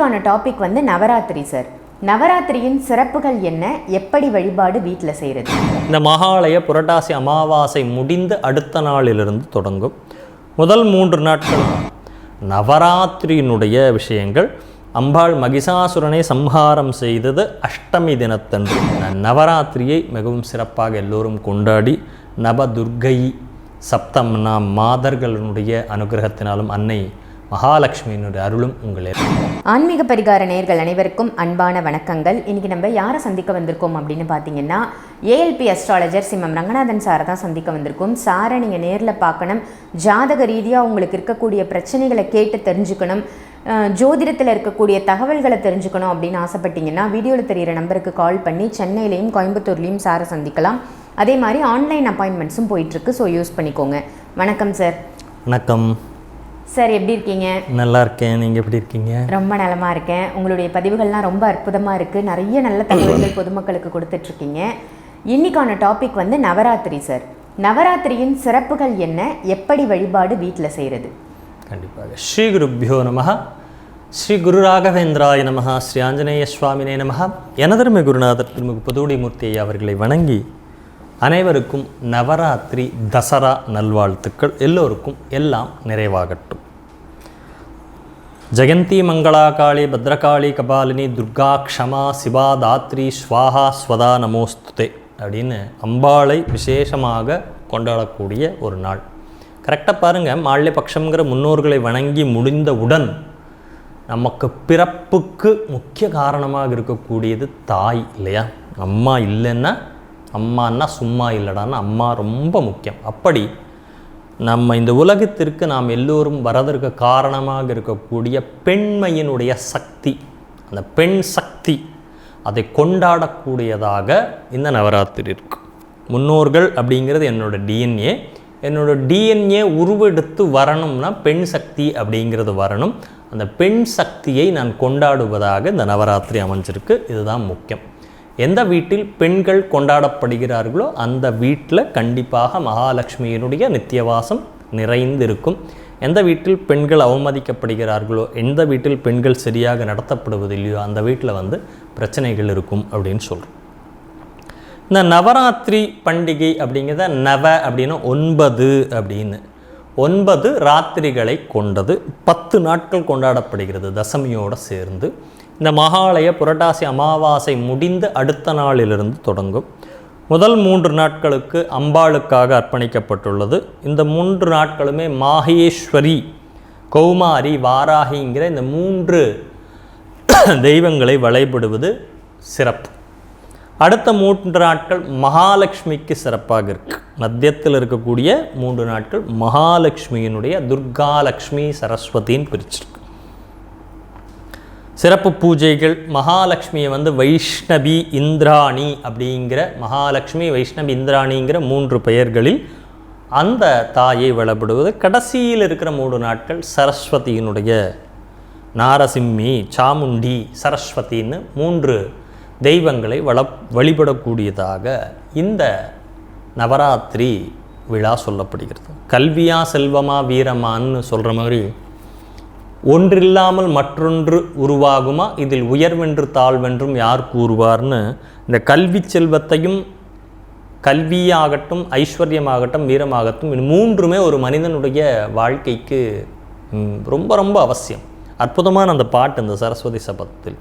இன்னைக்கான டாபிக் வந்து நவராத்திரி சார் நவராத்திரியின் சிறப்புகள் என்ன? எப்படி வழிபாடு வீட்டில் செய்கிறது இந்த மகாலய புரட்டாசி அமாவாசை முடிந்து அடுத்த நாளிலிருந்து தொடங்கும். முதல் மூன்று நாட்கள் நவராத்திரியினுடைய விஷயங்கள். அம்பாள் மகிஷாசுரனை சம்ஹாரம் செய்தது அஷ்டமி தினத்தன்று. நவராத்திரியை மிகவும் சிறப்பாக எல்லோரும் கொண்டாடி நவதுர்கை சப்தம்னா மாதர்களுடைய அனுகிரகத்தினாலும் அன்னை மகாலட்சுமியினுடைய அருளும் உங்களே. ஆன்மீக பரிகார நேயர்கள் அனைவருக்கும் அன்பான வணக்கங்கள். இன்னைக்கு நம்ம யாரை சந்திக்க வந்திருக்கோம் அப்படின்னு பார்த்தீங்கன்னா ஏஎல்பி அஸ்ட்ராலஜர் சிம்மம் ரங்கநாதன் சாரை தான் சந்திக்க வந்திருக்கோம். சாரை நீங்கள் நேரில் பார்க்கணும். ஜாதக ரீதியாக உங்களுக்கு இருக்கக்கூடிய பிரச்சனைகளை கேட்டு தெரிஞ்சுக்கணும். ஜோதிடத்தில் இருக்கக்கூடிய தகவல்களை தெரிஞ்சுக்கணும் அப்படின்னு ஆசைப்பட்டீங்கன்னா வீடியோவில் தெரியிற நம்பருக்கு கால் பண்ணி சென்னையிலையும் கோயம்புத்தூர்லேயும் சாரை சந்திக்கலாம். அதே மாதிரி ஆன்லைன் அப்பாயின்மெண்ட்ஸும் போயிட்டுருக்கு ஸோ யூஸ் பண்ணிக்கோங்க. வணக்கம் சார் வணக்கம். சார் எப்படி இருக்கீங்க? நல்லா இருக்கேன் நீங்கள் எப்படி இருக்கீங்க? ரொம்ப நலமா இருக்கேன். உங்களுடைய பதிவுகள்லாம் ரொம்ப அற்புதமாக இருக்குது நிறைய நல்ல தகவல்கள் பொதுமக்களுக்கு கொடுத்துட்ருக்கீங்க. இன்னைக்கான டாபிக் வந்து நவராத்திரி சார். நவராத்திரியின் சிறப்புகள் என்ன? எப்படி வழிபாடு வீட்டில் செய்கிறது கண்டிப்பாக. ஸ்ரீ குருப்பியோ நம ஸ்ரீ குரு ராகவேந்திராய நம ஸ்ரீ ஆஞ்சநேய சுவாமினே நம எனதருமை குருநாதர் திருமுக புதுவுடி மூர்த்தி அவர்களை வணங்கி அனைவருக்கும் நவராத்திரி தசரா நல்வாழ்த்துக்கள் எல்லோருக்கும் எல்லாம் நிறைவாகட்டும். ஜெயந்தி மங்களா காளி பத்ரகாளி கபாலினி துர்கா க்ஷமா சிவா தாத்ரி ஸ்வாஹா ஸ்வதா நமோஸ்துதே அப்படின்னு அம்பாளை விசேஷமாக கொண்டாடக்கூடிய ஒரு நாள். கரெக்டாக பாருங்கள் மால்ய முன்னோர்களை வணங்கி முடிந்தவுடன் நமக்கு பிறப்புக்கு முக்கிய காரணமாக இருக்கக்கூடியது தாய் இல்லையா? அம்மா இல்லைன்னா அம்மான்னா சும்மா இல்லடான்னா அம்மா ரொம்ப முக்கியம். அப்படி நம்ம இந்த உலகத்திற்கு நாம் எல்லோரும் வரதற்கு காரணமாக இருக்கக்கூடிய பெண்மையினுடைய சக்தி அந்த பெண் சக்தி அதை கொண்டாடக்கூடியதாக இந்த நவராத்திரி இருக்கு. முன்னோர்கள் அப்படிங்கிறது என்னோட டிஎன்ஏ என்னோட டிஎன்ஏ உருவெடுத்து வரணும்னா பெண் சக்தி அப்படிங்கிறது வரணும். அந்த பெண் சக்தியை நான் கொண்டாடுவதாக இந்த நவராத்திரி அமைஞ்சிருக்கு. இதுதான் முக்கியம். எந்த வீட்டில் பெண்கள் கொண்டாடப்படுகிறார்களோ அந்த வீட்டில் கண்டிப்பாக மகாலட்சுமியினுடைய நித்தியவாசம் நிறைந்திருக்கும். எந்த வீட்டில் பெண்கள் அவமதிக்கப்படுகிறார்களோ எந்த வீட்டில் பெண்கள் சரியாக நடத்தப்படுவதில்லையோ அந்த வீட்டில் வந்து பிரச்சனைகள் இருக்கும் அப்படின்னு சொல்கிறோம் இந்த நவராத்திரி பண்டிகை அப்படிங்கிறத நவ அப்படின்னா ஒன்பது அப்படின்னு. ஒன்பது ராத்திரிகளை கொண்டது பத்து நாட்கள் கொண்டாடப்படுகிறது தசமியோடு சேர்ந்து. இந்த மகாலய புரட்டாசி அமாவாசை முடிந்து அடுத்த நாளிலிருந்து தொடங்கும். முதல் மூன்று நாட்களுக்கு அம்பாளுக்காக அர்ப்பணிக்கப்பட்டுள்ளது. இந்த மூன்று நாட்களுமே மாகேஸ்வரி கௌமாரி வாராகிங்கிற இந்த மூன்று தெய்வங்களை வழிபடுவது சிறப்பு. அடுத்த மூன்று நாட்கள் மகாலட்சுமிக்கு சிறப்பாக இருக்கு. மத்தியத்தில் இருக்கக்கூடிய மூன்று நாட்கள் மகாலட்சுமியினுடைய துர்காலட்சுமி சரஸ்வதின்னு பிரிச்சிருக்கு. சிறப்பு பூஜைகள் மகாலட்சுமியை வந்து வைஷ்ணவி இந்திராணி அப்படிங்கிற மகாலட்சுமி வைஷ்ணவி இந்திராணிங்கிற மூன்று பெயர்களில் அந்த தாயை வழிபடுவது கடைசியில் இருக்கிற மூன்று நாட்கள் சரஸ்வதியினுடைய. நாரசிம்மி சாமுண்டி சரஸ்வதின்னு மூன்று தெய்வங்களை வள வழிபடக்கூடியதாக இந்த நவராத்திரி விழா சொல்லப்படுகிறது. கல்வியா செல்வமா வீரமான்னு சொல்கிற மாதிரி ஒன்றில்லாமல் மற்றொன்று உருவாகுமா? இதில் உயர்வென்று தாழ்வென்றும் யார் கூறுவார்னு? இந்த கல்வி செல்வத்தையும் கல்வியாகட்டும் ஐஸ்வர்யமாகட்டும் வீரமாகட்டும் இது மூன்றுமே ஒரு மனிதனுடைய வாழ்க்கைக்கு ரொம்ப ரொம்ப அவசியம். அற்புதமான அந்த பாட்டு இந்த சரஸ்வதி சபத்தில்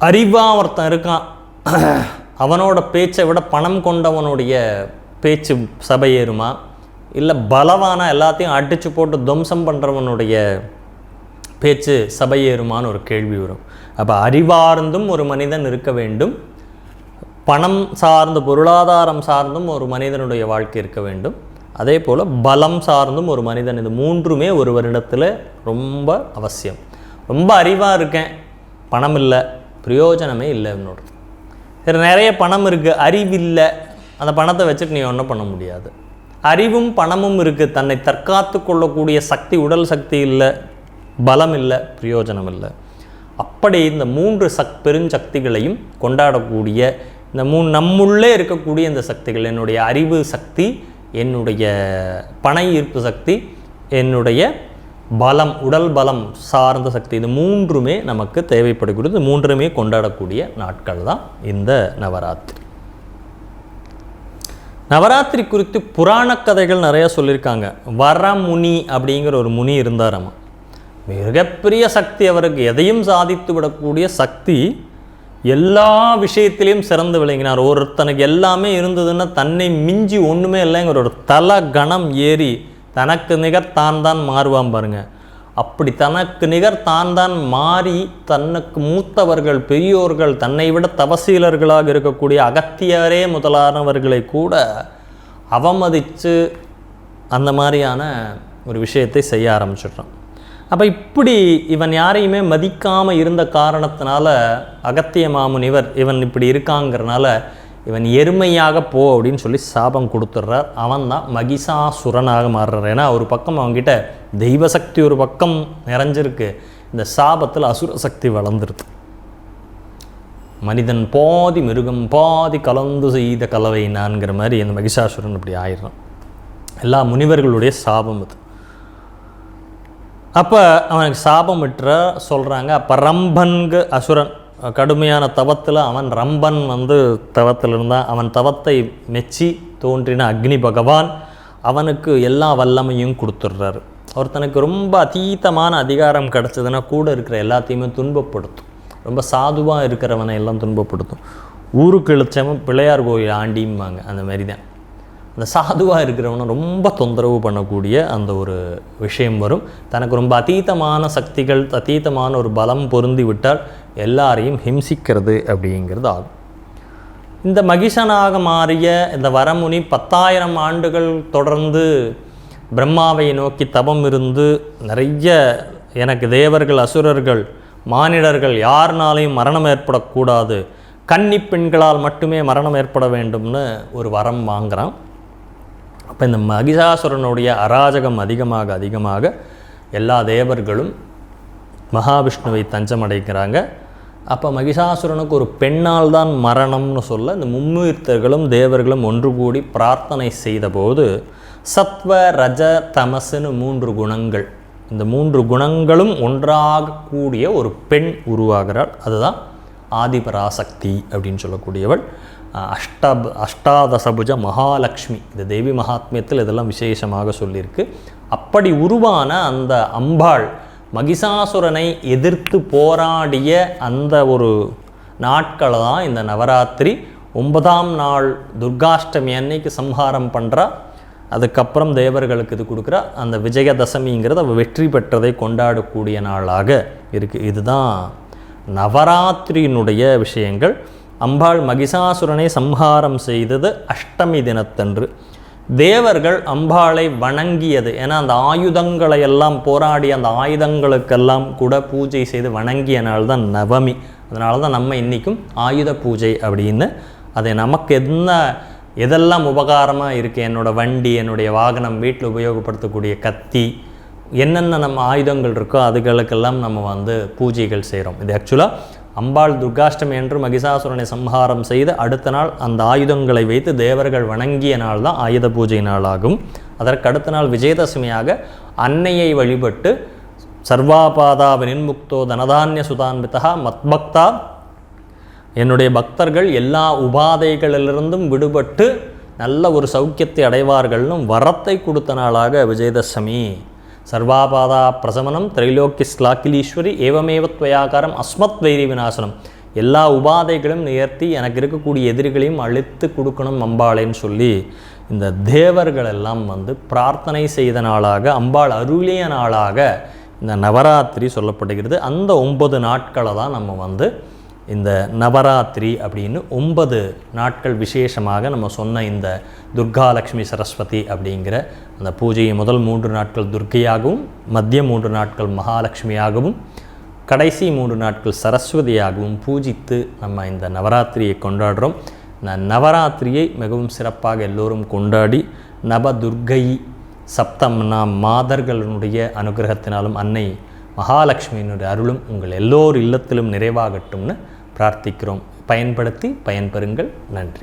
அறிவாக ஒருத்தன் இருக்கான். அவனோட பேச்சை விட பணம் கொண்டவனுடைய பேச்சு சபையேறுமா இல்லை பலவான எல்லாத்தையும் அடித்து போட்டு துவம்சம் பண்ணுறவனுடைய பேச்சு சபையேறுமான்னு ஒரு கேள்வி வரும். அப்போ அறிவார்ந்தும் ஒரு மனிதன் இருக்க வேண்டும். பணம் சார்ந்த பொருளாதாரம் சார்ந்தும் ஒரு மனிதனுடைய வாழ்க்கை இருக்க வேண்டும். அதே போல் பலம் சார்ந்தும் ஒரு மனிதன் இது மூன்றுமே ஒரு வருடத்தில் ரொம்ப அவசியம். ரொம்ப அறிவாக இருக்கேன். பணம் இல்லை பிரயோஜனமே இல்லை என்னோட. சரி நிறைய பணம் இருக்குது அறிவில்லை. அந்த பணத்தை வச்சுட்டு நீ ஒன்றும் பண்ண முடியாது. அறிவும் பணமும் இருக்குது தன்னை தற்காத்து கொள்ளக்கூடிய சக்தி உடல் சக்தி இல்லை பலம் இல்லை பிரயோஜனம் இல்லை. அப்படி இந்த மூன்று சக் பெருஞ்சக்திகளையும் கொண்டாடக்கூடிய இந்த மூ நம்முள்ளே இருக்கக்கூடிய இந்த சக்திகள் என்னுடைய அறிவு சக்தி என்னுடைய பண ஈர்ப்பு சக்தி என்னுடைய பலம் உடல் பலம் சார்ந்த சக்தி இது மூன்றுமே நமக்கு தேவைப்படக்கூடியது மூன்றுமே கொண்டாடக்கூடிய நாட்கள் தான் இந்த நவராத்திரி. நவராத்திரி குறித்து புராண கதைகள் நிறையா சொல்லியிருக்காங்க. வரமுனி அப்படிங்கிற ஒரு முனி இருந்தாராமா? மிகப்பெரிய சக்தி அவருக்கு. எதையும் சாதித்து விடக்கூடிய சக்தி எல்லா விஷயத்திலையும் சிறந்து விளங்கினார். ஒருத்தனுக்கு எல்லாமே இருந்ததுன்னா தன்னை மிஞ்சி ஒன்றுமே இல்லைங்கிற ஒரு தல கணம் ஏறி தனக்கு நிகர் தான் தான் மாறுவான் பாருங்கள் அப்படி தனக்கு நிகர் தான் தான் மாறி தனக்கு மூத்தவர்கள் பெரியோர்கள் தன்னை விட தவசீலர்களாக இருக்கக்கூடிய அகத்தியரே முதலானவர்களை கூட அவமதித்து அந்த மாதிரியான ஒரு விஷயத்தை செய்ய ஆரம்பிச்சிடுறான். அப்போ இப்படி இவன் யாரையுமே மதிக்காமல் இருந்த காரணத்தினால அகத்திய மாமுனிவர் இவன் இப்படி இருக்காங்கிறனால இவன் எருமையாக போ அப்படின்னு சொல்லி சாபம் கொடுத்துட்றார். அவன் தான் மகிஷாசுரனாக மாறுறார். ஏன்னா ஒரு பக்கம் அவங்ககிட்ட தெய்வ சக்தி ஒரு பக்கம் நிறைஞ்சிருக்கு. இந்த சாபத்தில் அசுர சக்தி வளர்ந்துருது. மனிதன் பாதி மிருகம் பாதி கலந்து செய்த கலவை நான்கிற மாதிரி இந்த மகிஷாசுரன் இப்படி ஆயிடுறான். எல்லா முனிவர்களுடைய சாபம் அது. அப்போ அவனுக்கு சாபம் விட்டுற சொல்கிறாங்க பரம்பன்கு அசுரன். கடுமையான தவத்தில் அவன் ரம்பன் வந்து தவத்தில் இருந்தான் அவன் தவத்தை மெச்சி தோன்றின அக்னி பகவான் அவனுக்கு எல்லா வல்லமையும் கொடுத்துட்றாரு. ஒருத்தனுக்கு ரொம்ப அதீதமான அதிகாரம் கிடச்சதுன்னா கூட இருக்கிற எல்லாத்தையுமே துன்பப்படுத்தும். ரொம்ப சாதுவாக இருக்கிறவனை எல்லாம் துன்பப்படுத்தும். ஊருக்கு இழிச்சவன் பிள்ளையார் கோயில் ஆண்டிம்பாங்க அந்த மாதிரி தான் அந்த சாதுவாக இருக்கிறவனை ரொம்ப தொந்தரவு பண்ணக்கூடிய அந்த ஒரு விஷயம் வரும். தனக்கு ரொம்ப அதீதமான சக்திகள் அதீதமான ஒரு பலம் பொருந்தி விட்டால் எல்லாரையும் ஹிம்சிக்கிறது அப்படிங்கிறது ஆகும். இந்த மகிஷனாக மாறிய இந்த வரமுனி பத்தாயிரம் ஆண்டுகள் தொடர்ந்து பிரம்மாவை நோக்கி தபம் இருந்து நிறைய எனக்கு தேவர்கள் அசுரர்கள் மானிடர்கள் யாருனாலையும் மரணம் ஏற்படக்கூடாது கன்னி பெண்களால் மட்டுமே மரணம் ஏற்பட வேண்டும்னு ஒரு வரம் வாங்குகிறான் அப்போ இந்த மகிஷாசுரனுடைய அராஜகம் அதிகமாக அதிகமாக எல்லா தேவர்களும் மகாவிஷ்ணுவை தஞ்சமடைக்கிறாங்க அப்போ மகிஷாசுரனுக்கு ஒரு பெண்ணால் தான் மரணம்னு சொல்ல இந்த மும்மூர்த்தர்களும் தேவர்களும் ஒன்று கூடி பிரார்த்தனை செய்தபோது சத்வ ரஜ தமசுன்னு மூன்று குணங்கள். இந்த மூன்று குணங்களும் ஒன்றாக கூடிய ஒரு பெண் உருவாகிறாள். அதுதான் ஆதிபராசக்தி அப்படின்னு சொல்லக்கூடியவள் அஷ்டப் அஷ்டாதசபுஜ மகாலட்சுமி இந்த தேவி மகாத்மியத்தில் இதெல்லாம் விசேஷமாக சொல்லியிருக்கு. அப்படி உருவான அந்த அம்பாள் மகிஷாசுரனை எதிர்த்து போராடிய அந்த ஒரு நாட்களை தான் இந்த நவராத்திரி. ஒன்பதாம் நாள் துர்காஷ்டமி அன்னைக்கு சம்ஹாரம் பண்ணுறா அதுக்கப்புறம் தேவர்களுக்கு இது கொடுக்குறா. அந்த விஜயதசமிங்கிறது அவள் வெற்றி பெற்றதை கொண்டாடக்கூடிய நாளாக இருக்குது இதுதான் நவராத்திரியினுடைய விஷயங்கள். அம்பாள் மகிஷாசுரனை சம்ஹாரம் செய்தது அஷ்டமி தினத்தன்று. தேவர்கள் அம்பாளை வணங்கியது. ஏன்னா அந்த ஆயுதங்களை எல்லாம் போராடி அந்த ஆயுதங்களுக்கெல்லாம் கூட பூஜை செய்து வணங்கிய நாள் தான் நவமி. அதனால தான் நம்ம இன்றைக்கும் ஆயுத பூஜை அப்படின்னு. அதை நமக்கு என்ன எதெல்லாம் உபகாரமாக இருக்குது என்னோடய வண்டி என்னுடைய வாகனம் வீட்டில் உபயோகப்படுத்தக்கூடிய கத்தி என்னென்ன நம்ம ஆயுதங்கள் இருக்கோ அதுகளுக்கெல்லாம் நம்ம வந்து பூஜைகள் செய்கிறோம் இது ஆக்சுவலாக அம்பாள் துர்காஷ்டமி என்று மகிஷாசுரனை சம்ஹாரம் செய்து அடுத்த நாள் அந்த ஆயுதங்களை வைத்து தேவர்கள் வணங்கிய நாள் தான் ஆயுத பூஜை நாளாகும். அதற்கு அடுத்த நாள் விஜயதசமியாக அன்னையை வழிபட்டு சர்வாபாதா வினின்முக்தோ தனதானிய சுதான்விதா மத்பக்தா. என்னுடைய பக்தர்கள் எல்லா உபாதைகளிலிருந்தும் விடுபட்டு நல்ல ஒரு சௌக்கியத்தை அடைவார்கள்னும் வரத்தை கொடுத்த நாளாக விஜயதசமி. சர்வாபாதா பிரசமனம் திரைலோக்கி ஸ்லாக்கிலீஸ்வரி ஏவமேவ துவயாகாரம் அஸ்மத் வைரி விநாசனம். எல்லா உபாதைகளும் நிகர்த்தி எனக்கு இருக்கக்கூடிய எதிரிகளையும் அழித்து கொடுக்கணும் அம்பாளேன்னு சொல்லி இந்த தேவர்கள் எல்லாம் வந்து பிரார்த்தனை செய்த நாளாக அம்பாள் அருளிய நாளாக இந்த நவராத்திரி சொல்லப்படுகிறது. அந்த ஒன்பது நாட்களை தான் நம்ம வந்து இந்த நவராத்திரி அப்படின்னு ஒன்பது நாட்கள் விசேஷமாக நம்ம சொன்ன இந்த துர்காலக்ஷ்மி சரஸ்வதி அப்படிங்கிற அந்த பூஜையை முதல் மூன்று நாட்கள் துர்க்கையாகவும் மத்திய மூன்று நாட்கள் மகாலட்சுமியாகவும் கடைசி மூன்று நாட்கள் சரஸ்வதியாகவும் பூஜித்து நம்ம இந்த நவராத்திரியை கொண்டாடுறோம். இந்த நவராத்திரியை மிகவும் சிறப்பாக எல்லோரும் கொண்டாடி நவதுர்கை சப்தம் நாம் மாதர்களுடைய அனுகிரகத்தினாலும் அன்னை மகாலட்சுமியினுடைய அருளும் உங்கள் எல்லோர் இல்லத்திலும் நிறைவாகட்டும்னு பிரார்த்திக்கிறோம். பயன்படுத்தி பயன்பெறுங்கள். நன்றி.